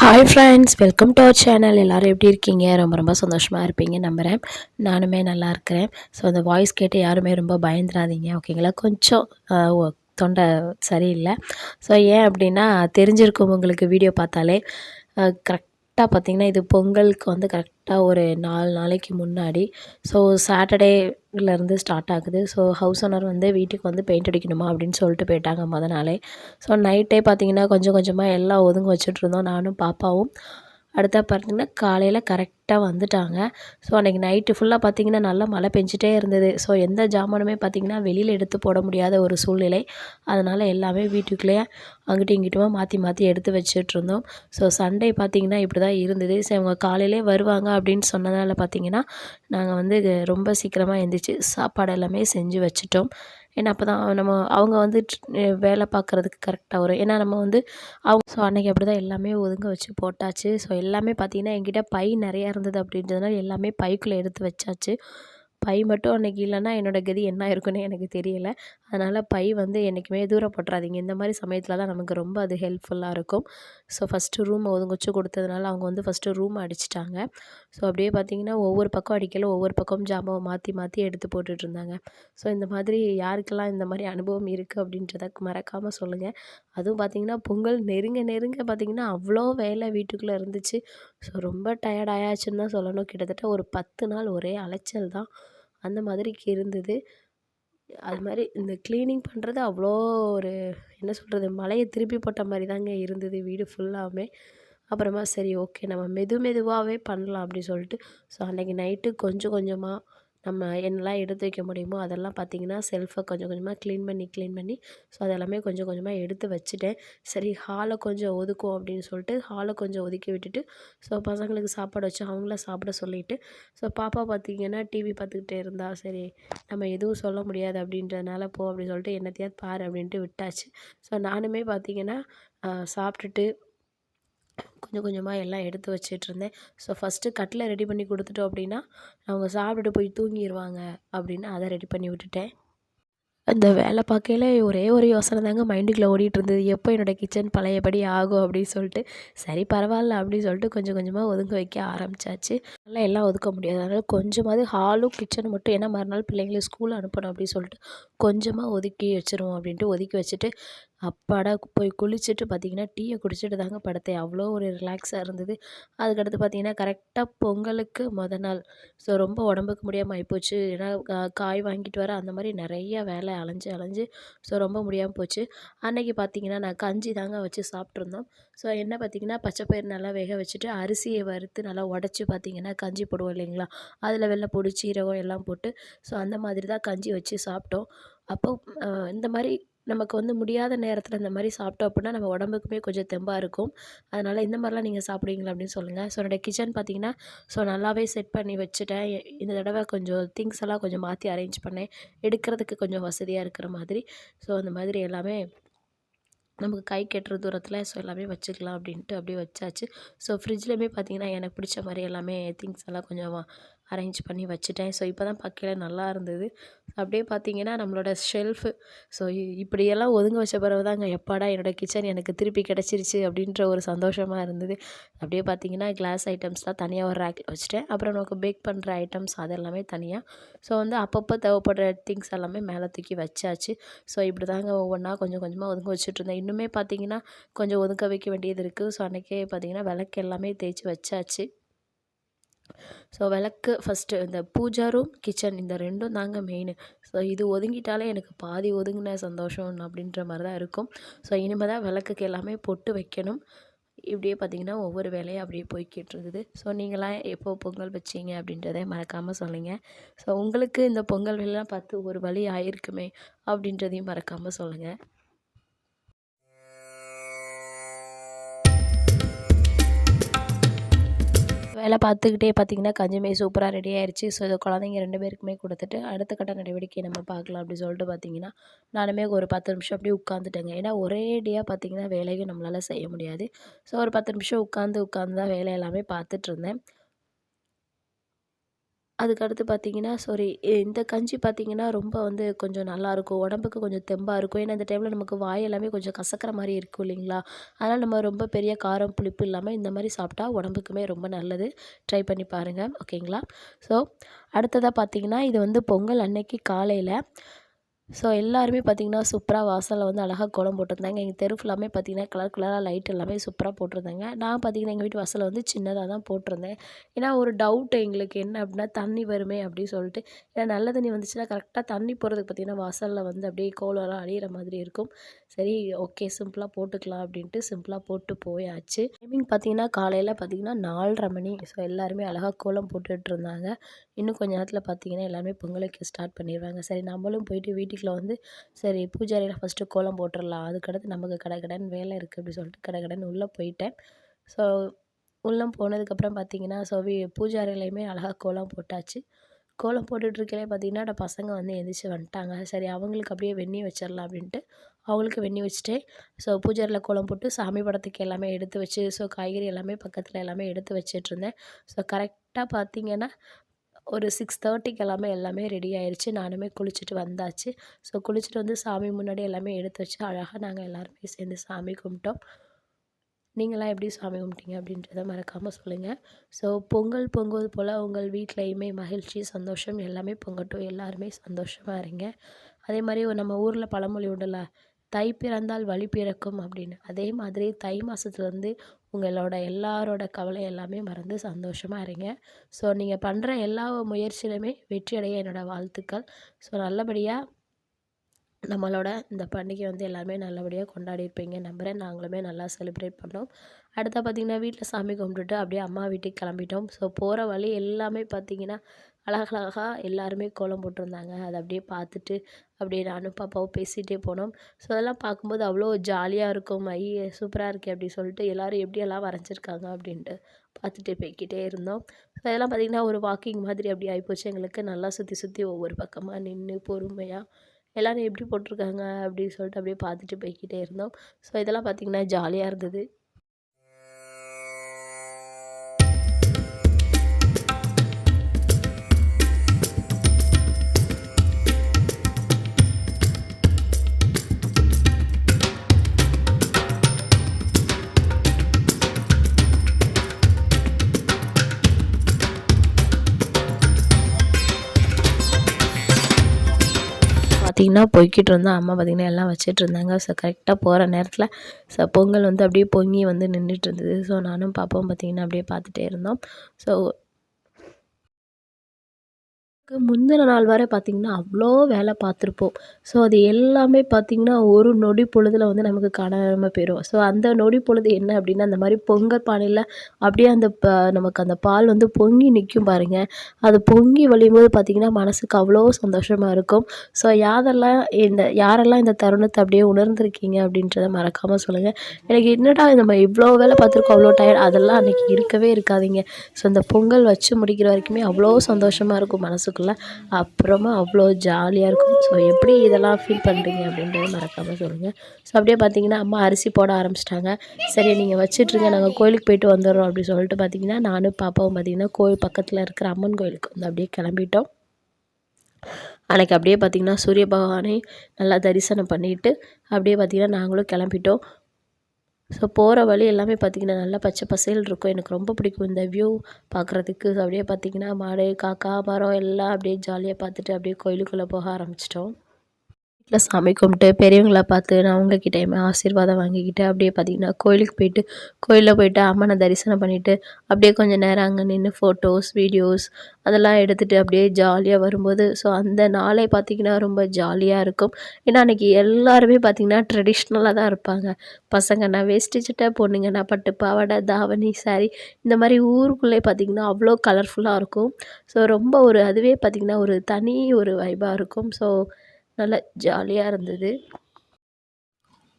Hi friends welcome to our channel எல்லோரும் எப்படி இருக்கீங்க? ரொம்ப ரொம்ப சந்தோஷமாக இருப்பீங்க நம்புகிறேன் நானுமே நல்லா இருக்கிறேன். ஸோ அந்த வாய்ஸ் கேட்டு யாருமே ரொம்ப பயந்துடாதீங்க ஓகேங்களா கொஞ்சம் தொண்டை சரியில்லை. ஸோ ஏன் அப்படின்னா தெரிஞ்சிருக்கும் உங்களுக்கு வீடியோ பார்த்தாலே. கரெக்டாக பார்த்தீங்கன்னா இது பொங்கலுக்கு வந்து கரெக்டாக ஒரு நாலு நாளைக்கு முன்னாடி. ஸோ சாட்டர்டே இருந்து ஸ்டார்ட் ஆகுது. ஸோ ஹவுஸ் ஓனர் வந்து வீட்டுக்கு வந்து பெயிண்ட் அடிக்கணுமா அப்படின்னு சொல்லிட்டு போயிட்டாங்க முத நாளே. ஸோ நைட்டே பார்த்தீங்கன்னா கொஞ்சம் கொஞ்சமாக எல்லாம் ஒதுங்க வச்சுட்டு இருந்தோம். நானும் பாப்பாவும். அடுத்தா பார்த்தீங்கன்னா காலையில் கரெக்டாக வந்துட்டாங்க. ஸோ அன்றைக்கி நைட்டு ஃபுல்லாக பார்த்தீங்கன்னா நல்லா மழை பெஞ்சிட்டே இருந்தது. ஸோ எந்த ஜாமானுமே பார்த்திங்கன்னா வெளியில் எடுத்து போட முடியாத ஒரு சூழ்நிலை. அதனால் எல்லாமே வீட்டுக்குள்ளேயே அங்கிட்டும் இங்கிட்டுமா மாற்றி மாற்றி எடுத்து வச்சுட்ருந்தோம் ஸோ சண்டே பார்த்திங்கன்னா இப்படி தான் இருந்தது. ஸோ அவங்க காலையிலே வருவாங்க அப்படின்னு சொன்னதால் பார்த்திங்கன்னா நாங்கள் வந்து ரொம்ப சீக்கிரமாக எழுந்திரிச்சு சாப்பாடு எல்லாமே செஞ்சு வச்சுட்டோம். ஏன்னா அப்போ தான் நம்ம அவங்க வந்து வேலை பார்க்குறதுக்கு கரெக்டாக வரும் ஏன்னா நம்ம வந்து அவங்க ஸோ அன்றைக்கி அப்படி தான் எல்லாமே ஒதுங்க வச்சு போட்டாச்சு. ஸோ எல்லாமே பார்த்தீங்கன்னா என்கிட்ட பை நிறையா இருந்தது அப்படின்றதுனால எல்லாமே பைக்குள்ளே எடுத்து வச்சாச்சு. பை மட்டும் அன்றைக்கி இல்லைன்னா என்னோட கதி என்ன இருக்குன்னு எனக்கு தெரியலை. அதனால் பை வந்து என்றைக்குமே தூரம் போட்டுறாதீங்க. இந்த மாதிரி சமயத்தில் தான் நமக்கு ரொம்ப அது ஹெல்ப்ஃபுல்லாக இருக்கும். ஸோ ஃபஸ்ட்டு ரூம் ஒதுங்குச்சு கொடுத்ததுனால அவங்க வந்து ஃபஸ்ட்டு ரூம் அடிச்சிட்டாங்க. ஸோ அப்படியே பார்த்தீங்கன்னா ஒவ்வொரு பக்கம் அடிக்கல ஒவ்வொரு பக்கம் ஜாமாவை மாற்றி மாற்றி எடுத்து போட்டுட்டு இருந்தாங்க. ஸோ இந்த மாதிரி யாருக்கெல்லாம் இந்த மாதிரி அனுபவம் இருக்குது அப்படின்றத மறக்காமல் சொல்லுங்கள் அதுவும் பார்த்தீங்கன்னா பொங்கல் நெருங்க நெருங்க பார்த்தீங்கன்னா அவ்வளோ வேலை வீட்டுக்குள்ளே இருந்துச்சு. ஸோ ரொம்ப டயர்ட் ஆயாச்சுன்னு தான் சொல்லணும். கிட்டத்தட்ட ஒரு பத்து நாள் ஒரே அலைச்சல் தான். அந்த மாதிரிக்கு இருந்தது. அது மாதிரி இந்த க்ளீனிங் பண்ணுறது அவ்வளோ ஒரு என்ன சொல்கிறது மலையை திருப்பி போட்ட மாதிரி தாங்க இருந்தது வீடு ஃபுல்லாமே அப்புறமா சரி ஓகே நம்ம மெது மெதுவாகவே பண்ணலாம் அப்படி சொல்லிட்டு. ஸோ அன்றைக்கி நைட்டு கொஞ்சம் கொஞ்சமாக நம்ம என்னெல்லாம் எடுத்து வைக்க முடியுமோ அதெல்லாம் பார்த்தீங்கன்னா செல்ஃபை கொஞ்சம் கொஞ்சமாக க்ளீன் பண்ணி க்ளீன் பண்ணி ஸோ அதெல்லாமே கொஞ்சம் கொஞ்சமாக எடுத்து வச்சுட்டேன். சரி ஹாலை கொஞ்சம் ஒதுக்கும் அப்படின்னு சொல்லிட்டு ஹாலை கொஞ்சம் ஒதுக்கி விட்டுட்டு ஸோ பசங்களுக்கு சாப்பாடு வச்சு அவங்கள சாப்பிட சொல்லிட்டு ஸோ பாப்பா பார்த்தீங்கன்னா டிவி பார்த்துக்கிட்டே இருந்தா சரி நம்ம எதுவும் சொல்ல முடியாது அப்படின்றதுனால போ அப்படின்னு சொல்லிட்டு என்னத்தையாவது பாரு அப்படின்ட்டு விட்டாச்சு. ஸோ நானுமே பார்த்தீங்கன்னா சாப்பிட்டுட்டு கொஞ்சம் கொஞ்சமாக எல்லாம் எடுத்து வச்சிட்ருந்தேன். ஸோ ஃபஸ்ட்டு கட்டில் ரெடி பண்ணி கொடுத்துட்டோம் அப்படின்னா அவங்க சாப்பிட்டுட்டு போய் தூங்கிடுவாங்க அப்படின்னு அதை ரெடி பண்ணி விட்டுட்டேன். அந்த வேலை பார்க்கையில ஒரே ஒரு யோசனை தாங்க மைண்டுக்குள்ளே ஓடிட்டு இருந்தது எப்போ என்னோட கிச்சன் பழையபடி ஆகும் அப்படின்னு சொல்லிட்டு சரி பரவாயில்ல அப்படின்னு சொல்லிட்டு கொஞ்சம் கொஞ்சமாக ஒதுங்க வைக்க ஆரம்பிச்சாச்சு. நல்லா எல்லாம் ஒதுக்க முடியாது. அதனால் கொஞ்சமாவது ஹாலும் கிச்சனும் மட்டும் ஏன்னா மறுநாள் பிள்ளைங்களை ஸ்கூல் அனுப்பணும் அப்படின்னு சொல்லிட்டு கொஞ்சமாக ஒதுக்கி வச்சிருவோம் அப்படின்ட்டு ஒதுக்கி வச்சுட்டு அப்பாடா போய் குளிச்சுட்டு பார்த்தீங்கன்னா டீயை குடிச்சிட்டு தாங்க படுத்தேன். அவ்வளோ ஒரு ரிலாக்ஸாக இருந்தது. அதுக்கடுத்து பார்த்தீங்கன்னா கரெக்டாக பொங்கலுக்கு மொதல் நாள். ஸோ ரொம்ப உடம்புக்கு முடியாமல் ஆகிப்போச்சு ஏன்னா கா- காய் வாங்கிட்டு வர அந்த மாதிரி நிறைய வேலை அலைஞ்சு அலைஞ்சு ஸோ ரொம்ப முடியாமல் போச்சு. அன்னைக்கு பார்த்தீங்கன்னா நான் கஞ்சி தாங்க வச்சு சாப்பிட்ருந்தோம் ஸோ என்ன பார்த்தீங்கன்னா பச்சைப்பயிர் நல்லா வேக வச்சுட்டு அரிசியை வறுத்து நல்லா உடச்சி பார்த்தீங்கன்னா கஞ்சி போடுவோம் இல்லைங்களா? அதில் வெள்ளை பொடி சீரகம் எல்லாம் போட்டு ஸோ அந்த மாதிரி தான் கஞ்சி வச்சு சாப்பிட்டோம். அப்போ இந்த மாதிரி நமக்கு வந்து முடியாத நேரத்தில் இந்த மாதிரி சாப்பிட்டோம் அப்படின்னா நம்ம உடம்புக்குமே கொஞ்சம் தெம்பாக இருக்கும். அதனால் இந்த மாதிரிலாம் நீங்கள் சாப்பிடுவீங்களா அப்படின்னு சொல்லுங்கள் ஸோ என்னோடய கிச்சன் பார்த்தீங்கன்னா ஸோ நல்லாவே செட் பண்ணி வச்சுட்டேன். இந்த தடவை கொஞ்சம் திங்ஸ் எல்லாம் கொஞ்சம் மாற்றி அரேஞ்ச் பண்ணேன். எடுக்கிறதுக்கு கொஞ்சம் வசதியாக இருக்கிற மாதிரி. ஸோ அந்த மாதிரி எல்லாமே நமக்கு கை கெட்டுற தூரத்தில் ஸோ எல்லாமே வச்சுக்கலாம் அப்படின்ட்டு அப்படியே வச்சாச்சு. ஸோ ஃப்ரிட்ஜ்லேயுமே பார்த்தீங்கன்னா எனக்கு பிடிச்ச மாதிரி எல்லாமே திங்ஸ் எல்லாம் கொஞ்சம் அரேஞ்ச் பண்ணி வச்சுட்டேன். ஸோ இப்போ தான் பார்க்கையில நல்லா இருந்தது. அப்படியே பார்த்தீங்கன்னா நம்மளோட ஷெல்ஃபு ஸோ இப்படியெல்லாம் ஒதுங்க வச்ச பிறகு தாங்க எப்பாடா என்னோட கிச்சன் எனக்கு திருப்பி கிடச்சிருச்சு அப்படின்ற ஒரு சந்தோஷமாக இருந்தது. அப்படியே பார்த்தீங்கன்னா கிளாஸ் ஐட்டம்ஸ்லாம் தனியாக ஒரு ரேக்கில் வச்சுட்டேன். அப்புறம் நமக்கு பேக் பண்ணுற ஐட்டம்ஸ் அது எல்லாமே தனியாக ஸோ வந்து அப்பப்போ தேவைப்படுற திங்ஸ் எல்லாமே மேலே தூக்கி வச்சாச்சு. ஸோ இப்படி தாங்க ஒவ்வொன்றா கொஞ்சம் கொஞ்சமாக ஒதுங்க வச்சுட்டு இருந்தேன். இன்னுமே பார்த்தீங்கன்னா கொஞ்சம் ஒதுக்க வைக்க வேண்டியது இருக்குது ஸோ அன்றைக்கே பார்த்தீங்கன்னா விளக்கு எல்லாமே தேய்ச்சி வச்சாச்சு. ஸோ விளக்கு ஃபஸ்ட்டு இந்த பூஜா ரூம் கிச்சன் இந்த ரெண்டும் தாங்க மெயின் ஸோ இது ஒதுங்கிட்டாலே எனக்கு பாதி ஒதுங்கின சந்தோஷம் அப்படின்ற மாதிரி தான் இருக்கும். ஸோ இனிமேல் தான் விளக்குக்கு எல்லாமே பொட்டு வைக்கணும். இப்படியே பார்த்தீங்கன்னா ஒவ்வொரு வேலையும் அப்படியே போய்கிட்டு இருக்குது. ஸோ நீங்களாம் எப்போ பொங்கல் வச்சீங்க அப்படின்றத மறக்காமல் சொல்லுங்கள் ஸோ உங்களுக்கு இந்த பொங்கல் வேலைலாம் பார்த்து ஒரு வழி ஆயிருக்குமே அப்படின்றதையும் மறக்காமல் சொல்லுங்கள் வேலை பார்த்துக்கிட்டே பார்த்தீங்கன்னா கஞ்சிமே சூப்பராக ரெடி ஆயிடுச்சு ஸோ இதை குழந்தைங்க ரெண்டு பேருக்குமே கொடுத்துட்டு அடுத்த கட்ட நடவடிக்கை நம்ம பார்க்கலாம் அப்படின்னு சொல்லிட்டு பார்த்தீங்கன்னா நானுமே ஒரு பத்து நிமிஷம் அப்படியே உட்காந்துட்டேங்க ஏன்னா ஒரேடியாக பார்த்தீங்கன்னா வேலையும் நம்மளால் செய்ய முடியாது. ஸோ ஒரு பத்து நிமிஷம் உட்காந்து உட்காந்து தான் வேலை எல்லாமே பார்த்துட்டு இருந்தேன். அதுக்கடுத்து பார்த்தீங்கன்னா சாரி இந்த கஞ்சி பார்த்தீங்கன்னா ரொம்ப வந்து கொஞ்சம் நல்லாயிருக்கும் உடம்புக்கு கொஞ்சம் தெம்பாக இருக்கும். ஏன்னா இந்த டைமில் நமக்கு வாய் எல்லாமே கொஞ்சம் கசக்கிற மாதிரி இருக்கும் இல்லைங்களா? அதனால் நம்ம ரொம்ப பெரிய காரம் புளிப்பு இல்லாமல் இந்த மாதிரி சாப்பிட்டா உடம்புக்குமே ரொம்ப நல்லது. ட்ரை பண்ணி பாருங்கள் ஓகேங்களா ஸோ அடுத்ததாக பார்த்தீங்கன்னா இது வந்து பொங்கல் அன்னைக்கு காலையில் ஸோ எல்லாருமே பார்த்திங்கன்னா சூப்பராக வாசலில் வந்து அழகாக கோலம் போட்டிருந்தாங்க. எங்கள் தெரு ஃபுல்லாமே பார்த்திங்கன்னா கலர் கலராக லைட் எல்லாமே சூப்பராக போட்டிருந்தாங்க. நான் பார்த்திங்கன்னா எங்கள் வீட்டு வாசலில் வந்து சின்னதாக தான் போட்டிருந்தேன். ஏன்னா ஒரு டவுட் எங்களுக்கு என்ன அப்படின்னா தண்ணி வருமே அப்படின்னு சொல்லிட்டு. ஏன்னா நல்ல தண்ணி வந்துச்சுன்னா கரெக்டாக தண்ணி போகிறதுக்கு பார்த்திங்கன்னா வாசலில் வந்து அப்படியே கோலம்லாம் அழியிற மாதிரி இருக்கும். சரி ஓகே சிம்பிளாக போட்டுக்கலாம் அப்படின்ட்டு சிம்பிளாக போட்டு போயாச்சு. டைமிங் பார்த்திங்கன்னா காலையில் பார்த்திங்கன்னா நாலரை மணி. ஸோ எல்லாருமே அழகாக கோலம் போட்டுட்டு இருந்தாங்க. இன்னும் கொஞ்ச நேரத்தில் பார்த்திங்கன்னா எல்லாருமே பொங்கலுக்கு ஸ்டார்ட் பண்ணிடுவாங்க சரி நம்மளும் போயிட்டு வீட்டுக்கு வீட்டில் வந்து சரி பூஜாரியில் ஃபஸ்ட்டு கோலம் போட்டுடலாம் அதுக்கடுத்து நமக்கு கடை கடன் வேலை இருக்குது அப்படி சொல்லிட்டு கடை கடன் உள்ளே போயிட்டேன். ஸோ உள்ளே போனதுக்கப்புறம் பார்த்தீங்கன்னா ஸோ வி பூஜாரிலையுமே அழகாக கோலம் போட்டாச்சு. கோலம் போட்டுட்ருக்கலே பார்த்தீங்கன்னா பசங்க வந்து எந்திரிச்சு வந்துட்டாங்க. சரி அவங்களுக்கு அப்படியே வெந்நி வச்சிடலாம் அப்படின்ட்டு அவங்களுக்கு வெந்நி வச்சுட்டு ஸோ பூஜாரியில் கோலம் போட்டு சாமி படத்துக்கு எல்லாமே எடுத்து வச்சு ஸோ காய்கறி எல்லாமே பக்கத்தில் எல்லாமே எடுத்து வச்சிட்ருந்தேன் ஸோ கரெக்டாக பார்த்தீங்கன்னா ஒரு சிக்ஸ் தேர்ட்டிக்கு எல்லாமே எல்லாமே ரெடி ஆயிடுச்சு நானுமே குளிச்சுட்டு வந்தாச்சு. ஸோ குளிச்சுட்டு வந்து சாமி முன்னாடி எல்லாமே எடுத்து வச்சு அழகாக நாங்கள் எல்லாருமே சேர்ந்து சாமி கும்பிட்டோம். நீங்களாம் எப்படி சாமி கும்பிட்டீங்க அப்படின்றத மறக்காமல் சொல்லுங்கள் ஸோ பொங்கல் பொங்குவது போல் உங்கள் வீட்லேயுமே மகிழ்ச்சி சந்தோஷம் எல்லாமே பொங்கட்டும். எல்லாருமே சந்தோஷமாக இருங்க. அதே மாதிரி நம்ம ஊரில் பழமொழி உண்டுல தை பிறந்தால் வழி பிறக்கும் அப்படின்னு. அதே மாதிரி தை மாதத்துலேருந்து உங்களோட எல்லாரோட கவலை எல்லாமே மறந்து சந்தோஷமாக இருங்க. ஸோ நீங்கள் பண்ணுற எல்லா முயற்சியிலுமே வெற்றியடைய என்னோடய வாழ்த்துக்கள். ஸோ நல்லபடியாக நம்மளோட இந்த பண்டிகை வந்து எல்லாருமே நல்லபடியாக கொண்டாடிருப்பீங்க நம்புகிறேன் நாங்களுமே நல்லா செலிப்ரேட் பண்ணோம். அடுத்த பார்த்திங்கன்னா வீட்டில் சாமி கும்பிட்டுட்டு அப்படியே அம்மா வீட்டுக்கு கிளம்பிட்டோம். ஸோ போகிற வழி எல்லாமே பார்த்திங்கன்னா அழகழகாக எல்லாருமே கோலம் போட்டிருந்தாங்க. அதை அப்படியே பார்த்துட்டு அப்படியே நானும் பாப்பாவும் பேசிகிட்டே போனோம். ஸோ அதெல்லாம் பார்க்கும்போது அவ்வளோ ஜாலியாக இருக்கும். ஐயே சூப்பராக இருக்கே அப்படி சொல்லிட்டு எல்லோரும் எப்படியெல்லாம் வரைஞ்சிருக்காங்க அப்படின்ட்டு பார்த்துட்டு போய்கிட்டே இருந்தோம். ஸோ அதெல்லாம் பார்த்திங்கன்னா ஒரு வாக்கிங் மாதிரி அப்படி ஆகிப்போச்சு எங்களுக்கு நல்லா சுற்றி சுற்றி ஒவ்வொரு பக்கமாக நின்று பொறுமையாக எல்லோரும் எப்படி போட்டிருக்காங்க அப்படின்னு சொல்லிட்டு அப்படியே பார்த்துட்டு போய்கிட்டே இருந்தோம். ஸோ இதெல்லாம் பார்த்திங்கன்னா ஜாலியாக இருந்தது. பார்த்திங்கன்னா போய்கிட்டு இருந்தோம் அம்மா பார்த்திங்கன்னா எல்லாம் வச்சிட்டு இருந்தாங்க. ஸோ கரெக்டாக போகிற நேரத்தில் ஸோ பொங்கல் வந்து அப்படியே பொங்கி வந்து நின்றுட்டு இருந்தது. ஸோ நானும் பாப்பாவும் பார்த்திங்கன்னா அப்படியே பார்த்துட்டே இருந்தோம். ஸோ முந்தின நாள் வரை பார்த்திங்கன்னா அவ்வளோ வேலை பார்த்துருப்போம் ஸோ அது எல்லாமே பார்த்திங்கன்னா ஒரு நொடி பொழுதில் வந்து நமக்கு காணாமல் போயிடும் ஸோ அந்த நொடி பொழுது என்ன அப்படின்னா அந்த மாதிரி பொங்கல் பானையில் அப்படியே அந்த ப நமக்கு அந்த பால் வந்து பொங்கி நிற்கும் பாருங்கள் அது பொங்கி வழியும்போது பார்த்திங்கன்னா மனசுக்கு அவ்வளோ சந்தோஷமாக இருக்கும். ஸோ யாரெல்லாம் இந்த யாரெல்லாம் இந்த தருணத்தை அப்படியே உணர்ந்திருக்கீங்க அப்படின்றத மறக்காமல் சொல்லுங்கள் எனக்கு என்னடா நம்ம இவ்வளோ வேலை பார்த்துருக்கோம் அவ்வளோ டயர்ட் அதெல்லாம் அன்றைக்கி இருக்கவே இருக்காதிங்க. ஸோ அந்த பொங்கல் வச்சு முடிக்கிற வரைக்குமே அவ்வளோ சந்தோஷமாக இருக்கும் மனசுக்கு. இருக்குல்ல அப்புறமா அவ்வளோ ஜாலியாக இருக்கும். ஸோ எப்படி இதெல்லாம் ஃபீல் பண்ணுறீங்க அப்படின்றத மறக்காமல் சொல்லுங்கள் ஸோ அப்படியே பார்த்தீங்கன்னா அம்மா அரிசி போட ஆரம்பிச்சிட்டாங்க. சரி நீங்கள் வச்சிட்ருங்க நாங்கள் கோயிலுக்கு போயிட்டு வந்துடுறோம் அப்படின்னு சொல்லிட்டு பார்த்தீங்கன்னா நானும் பாப்பாவும் பார்த்தீங்கன்னா கோயில் பக்கத்தில் இருக்கிற அம்மன் கோயிலுக்கு வந்து அப்படியே கிளம்பிட்டோம். அன்றைக்கி அப்படியே பார்த்திங்கன்னா சூரிய பகவானை நல்லா தரிசனம் பண்ணிவிட்டு அப்படியே பார்த்திங்கன்னா நாங்களும் கிளம்பிட்டோம். ஸோ போகிற வழி எல்லாமே பார்த்திங்கன்னா நல்லா பச்சை பசேல் இருக்கும். எனக்கு ரொம்ப பிடிக்கும் இந்த வியூ பார்க்குறதுக்கு ஸோ அப்படியே பார்த்திங்கன்னா மாடு காக்கா மரம் எல்லாம் அப்படியே ஜாலியாக பார்த்துட்டு அப்படியே கோயிலுக்குள்ளே போக ஆரம்பிச்சிட்டோம். வீட்டில் சாமி கும்பிட்டு பெரியவங்கள பார்த்து நான் அவங்கக்கிட்டேயுமே ஆசீர்வாதம் வாங்கிக்கிட்டு அப்படியே பார்த்திங்கன்னா கோயிலுக்கு போயிட்டு கோயிலில் போயிட்டு அம்மனை தரிசனம் பண்ணிவிட்டு அப்படியே கொஞ்சம் நேரம் அங்கே நின்று ஃபோட்டோஸ் வீடியோஸ் அதெல்லாம் எடுத்துகிட்டு அப்படியே ஜாலியாக வரும்போது ஸோ அந்த நாளே பார்த்திங்கன்னா ரொம்ப ஜாலியாக இருக்கும். ஏன்னா அன்றைக்கி எல்லாருமே பார்த்திங்கன்னா ட்ரெடிஷ்னலாக தான் இருப்பாங்க. பசங்கன்னா வேஷ்டி சட்டை பொண்ணுங்கன்னா பட்டு பாவாடை தாவணி சாரி இந்த மாதிரி ஊருக்குள்ளே பார்த்திங்கன்னா அவ்வளோ கலர்ஃபுல்லாக இருக்கும். ஸோ ரொம்ப ஒரு அதுவே பார்த்திங்கன்னா ஒரு தனி ஒரு வைபாக இருக்கும். ஸோ நல்லா ஜாலியாக இருந்தது.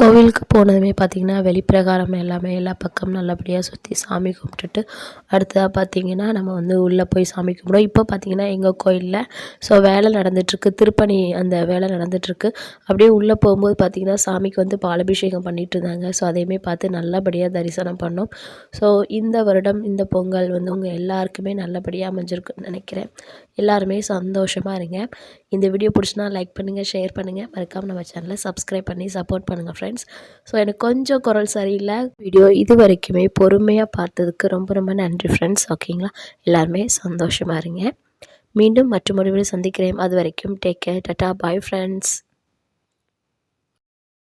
கோவிலுக்கு போனதுமே பார்த்திங்கன்னா வெளிப்பிரகாரம் எல்லாமே எல்லா பக்கம் நல்லபடியாக சுற்றி சாமி கும்பிட்டுட்டு அடுத்ததாக பார்த்திங்கன்னா நம்ம வந்து உள்ளே போய் சாமி கும்பிடுவோம். இப்போ பார்த்திங்கன்னா எங்கள் கோயிலில் ஸோ வேலை நடந்துகிட்ருக்கு திருப்பணி அந்த வேலை நடந்துகிட்ருக்கு அப்படியே உள்ளே போகும்போது பார்த்திங்கன்னா சாமிக்கு வந்து பாலபிஷேகம் பண்ணிகிட்டு இருந்தாங்க. ஸோ அதையுமே பார்த்து நல்லபடியாக தரிசனம் பண்ணோம். ஸோ இந்த வருடம் இந்த பொங்கல் வந்து உங்கள் எல்லாருக்குமே நல்லபடியாக அமைஞ்சிருக்குன்னு நினைக்கிறேன். எல்லாருமே சந்தோஷமாக இருங்க. இந்த வீடியோ பிடிச்சினா லைக் பண்ணுங்கள் ஷேர் பண்ணுங்கள் மறக்காமல் நம்ம சேனலை சப்ஸ்கிரைப் பண்ணி சப்போர்ட் பண்ணுங்கள் ஃப்ரெண்ட்ஸ் ஸோ எனக்கு கொஞ்சம் குரல் சரியில்லை. வீடியோ இது வரைக்குமே பொறுமையாக பார்த்ததுக்கு ரொம்ப ரொம்ப நன்றி ஃப்ரெண்ட்ஸ் ஓகேங்களா எல்லாருமே சந்தோஷமாக இருங்க. மீண்டும் மற்ற வீடியோ சந்திக்கிறேன். அது வரைக்கும் take care tata bye friends